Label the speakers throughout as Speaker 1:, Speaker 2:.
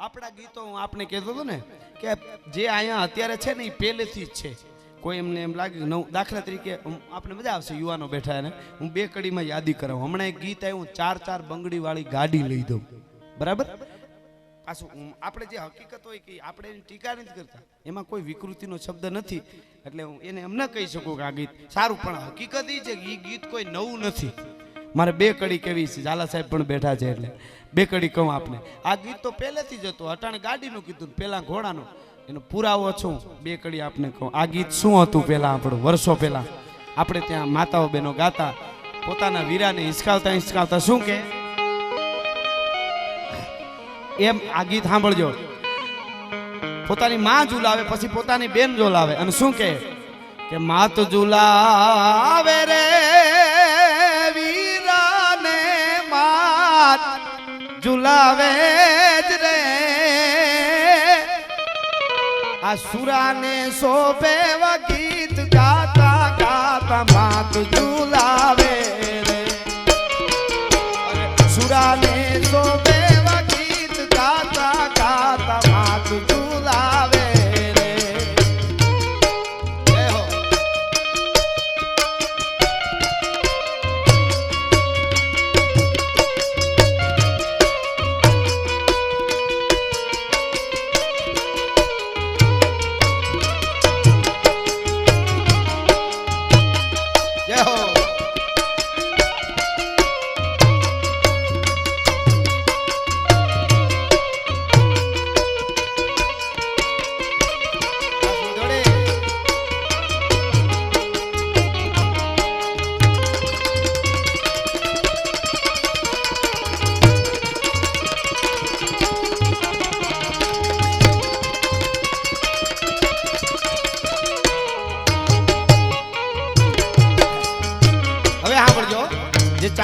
Speaker 1: આપણા ગીતો હું આપને કહેતો હતો ને કે જે અહીંયા અત્યારે છે ને એ પહેલેથી જ છે. કોઈ એમને એમ લાગે નવ, દાખલા તરીકે આપણે મજા આવશે યુવાનો બેઠા એને. હું બે કડીમાં યાદી કરાવું. હમણાં એક ગીત આવ્યું, ચાર ચાર બંગડીવાળી ગાડી લઈ દઉં. બરાબર? પાછું આપણે જે હકીકત હોય કે આપણે એની ટીકા નથી કરતા. એમાં કોઈ વિકૃતિનો શબ્દ નથી. એટલે હું એને એમ ન કહી શકું કે આ ગીત સારું, પણ હકીકત એ છે કે એ ગીત કોઈ નવું નથી. મારે બે કડી કેવી છે? ઝાલા સાહેબ પણ બેઠા છે એટલે બે કડી કહું આપને. આ ગીત તો પહેલેથી જ હતું. અટાણે ગાડીનું કીધું પહેલા ઘોડાનું. એનો પુરાવો છું. બે કડી આપને કહું. આ ગીત શું હતું પહેલા આપણું? વર્ષો પહેલા. આપણે ત્યાં માતાઓ બહેનો ગાતા. પોતાના વીરાને હિંચકાવતા હિંચકાવતા શું કે? એમ આ ગીત સાંભળજો. પોતાની માં ઝુલાવે પછી પોતાની બેન ઝુલાવે અને શું કહે કે માત ઝુલાવે રે આ સુરાને શોભે ગીત ગાતા ગાતા માત ઝુલાવે.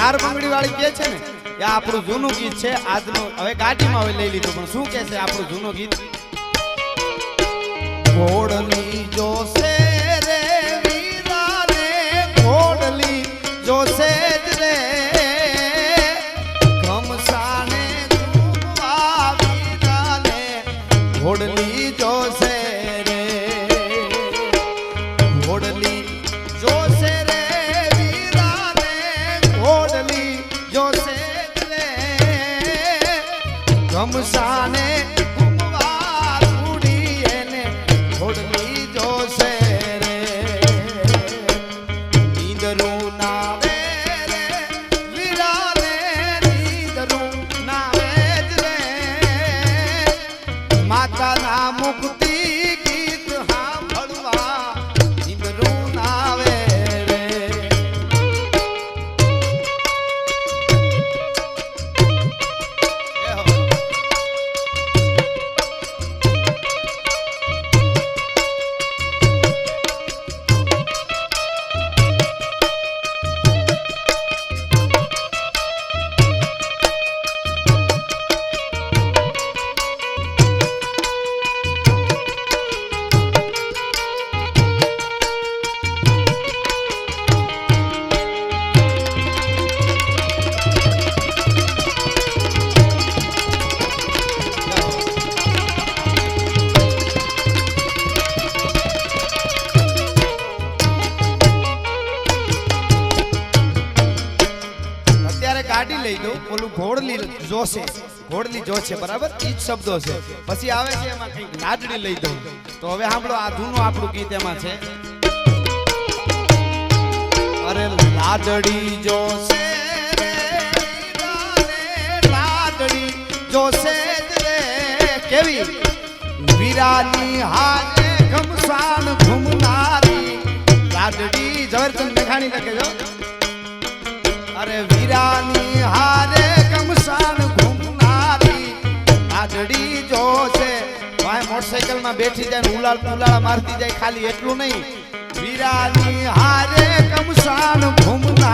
Speaker 1: ચાર બંગડી વાળી કે છે ને, એ આપણું જૂનું ગીત છે, આજનું, હવે ગાડીમાં હવે લઈ લીધું, પણ શું કે છે આપણું જૂનું ગીત? ઘોડલી रमजाने ઓલું ઘોડલી જોશે. ઘોડલી જોશે, બરાબર? એ જ શબ્દો છે. પછી આવે છે એમાં કંઈક લાડડી લઈ દઉં. તો હવે સાંભળો, આ જૂનું આપણું ગીત એમાં છે. અરે લાડડી જોશે લાડડી જોશે કેવી? વીરાની હારે ઘમસાન ઘૂમનારી લાડડી. ઝવેરચંદ મેઘાણી લખે જો અરે વીરાની ભાઈ મોટરસાઇકલમાં બેઠી જાય ઉલાળ પુલાળા મારતી જાય, ખાલી એટલું નહીં. વીરાની હારે કમસાન ઘૂમનારી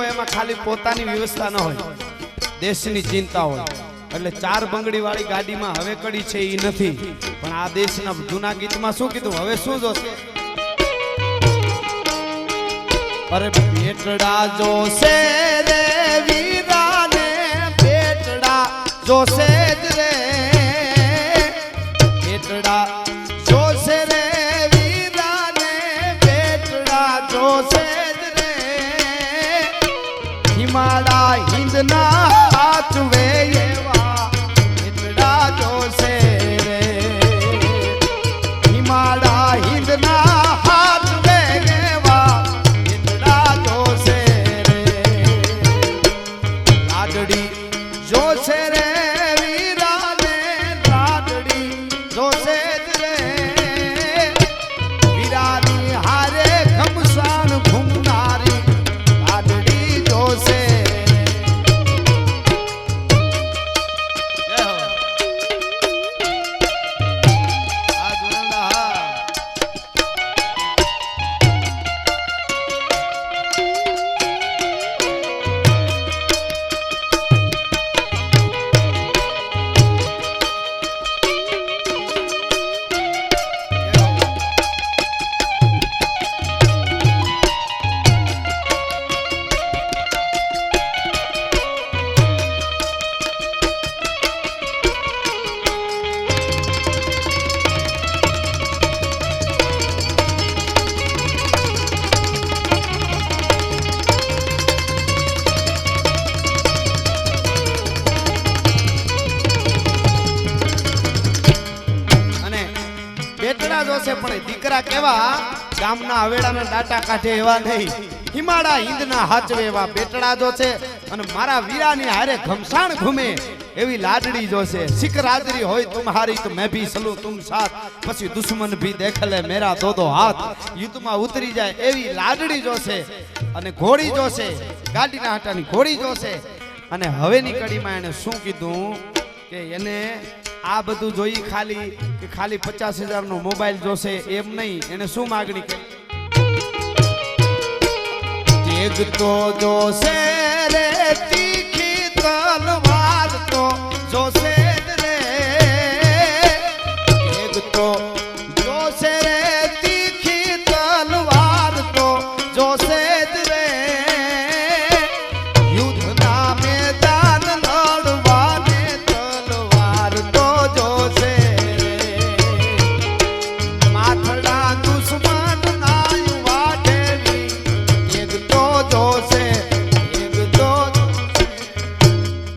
Speaker 1: એમાં ખાલી પોતાની વ્યવસ્થા ન હોય. દેશની ચિંતા હોય. એટલે ચાર બંગડી વાળી ગાડીમાં હવે કડી છે એ નથી. પણ આ દેશના જૂના ગીતમાં શું કીધું? હવે શું જોશે? અરે પેટડા જોશે રે વીરાને પેટડા જોશે જ રે. પેટડા જોશે રે વીરાને પેટડા જોશે હિમાડા હિંદના બેટડા જોશે પણ દીકરા કેવા? ગામના હવેડાના ડાટા કાઢે એવા નહીં. હિમાડા હિંદના હાચવે એવા બેટડા જોશે અને મારા વીરાની હારે ઘમસાણ ઘૂમે એવી લાડડી જોશે શિકરાદરી હોય તુમ્હારી તો મેં ભી સલુ તુમ સાથ. પછી દુશ્મન ભી દેખલે મેરા દો હાથ. યુદ્ધમાં ઉતરી જાય એવી લાડડી જોશે અને ઘોડી જોશે ગાડીના હાટાની ઘોડી જોશે અને હવેની કડીમાં એને શું કીધું? કે એને આ બધું જોઈ ખાલી કે ખાલી પચાસ હજાર નો મોબાઈલ જોશે એમ નહીં. એને શું માગણી કરી? તો જોશે